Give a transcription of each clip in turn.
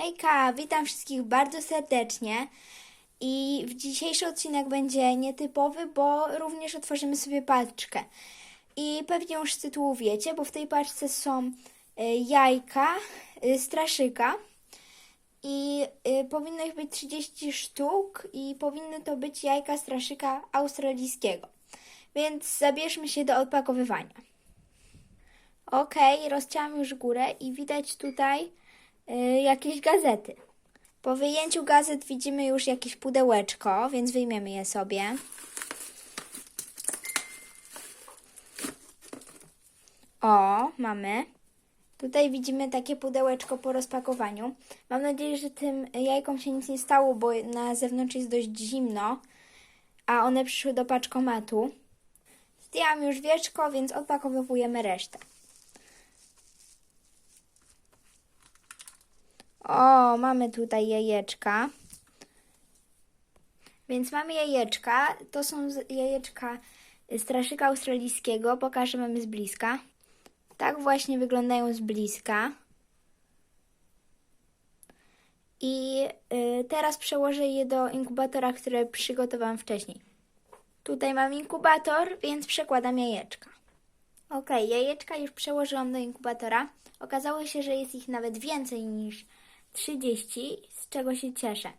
Hejka, witam wszystkich bardzo serdecznie. I w dzisiejszy odcinek będzie nietypowy, bo również otworzymy sobie paczkę. I pewnie już z tytułu wiecie, bo w tej paczce są y, jajka y, straszyka. I y, powinno ich być 30 sztuk i powinny to być jajka straszyka australijskiego. Więc zabierzmy się do odpakowywania. Okej, rozcięłam już górę i widać tutaj jakieś gazety. Po wyjęciu gazet widzimy już jakieś pudełeczko, więc wyjmiemy je sobie. O, mamy. Tutaj widzimy takie pudełeczko po rozpakowaniu. Mam nadzieję, że tym jajkom się nic nie stało, bo na zewnątrz jest dość zimno, a one przyszły do paczkomatu. Zdjęłam już wieczko, więc odpakowujemy resztę. O, mamy tutaj jajeczka. Więc mamy jajeczka. To są jajeczka straszyka australijskiego. Pokażę mamy z bliska. Tak właśnie wyglądają z bliska. I y, teraz przełożę je do inkubatora, które przygotowałam wcześniej. Tutaj mam inkubator, więc przekładam jajeczka. Ok, jajeczka już przełożyłam do inkubatora. Okazało się, że jest ich nawet więcej niż 30, z czego się cieszę.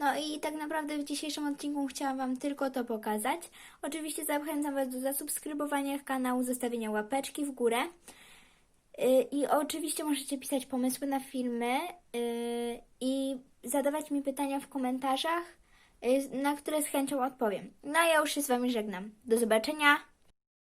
No i tak naprawdę w dzisiejszym odcinku chciałam Wam tylko to pokazać. Oczywiście zachęcam Was do zasubskrybowania kanału, zostawienia łapeczki w górę. Yy, I oczywiście możecie pisać pomysły na filmy yy, i zadawać mi pytania w komentarzach, yy, na które z chęcią odpowiem. No a ja już się z Wami żegnam. Do zobaczenia.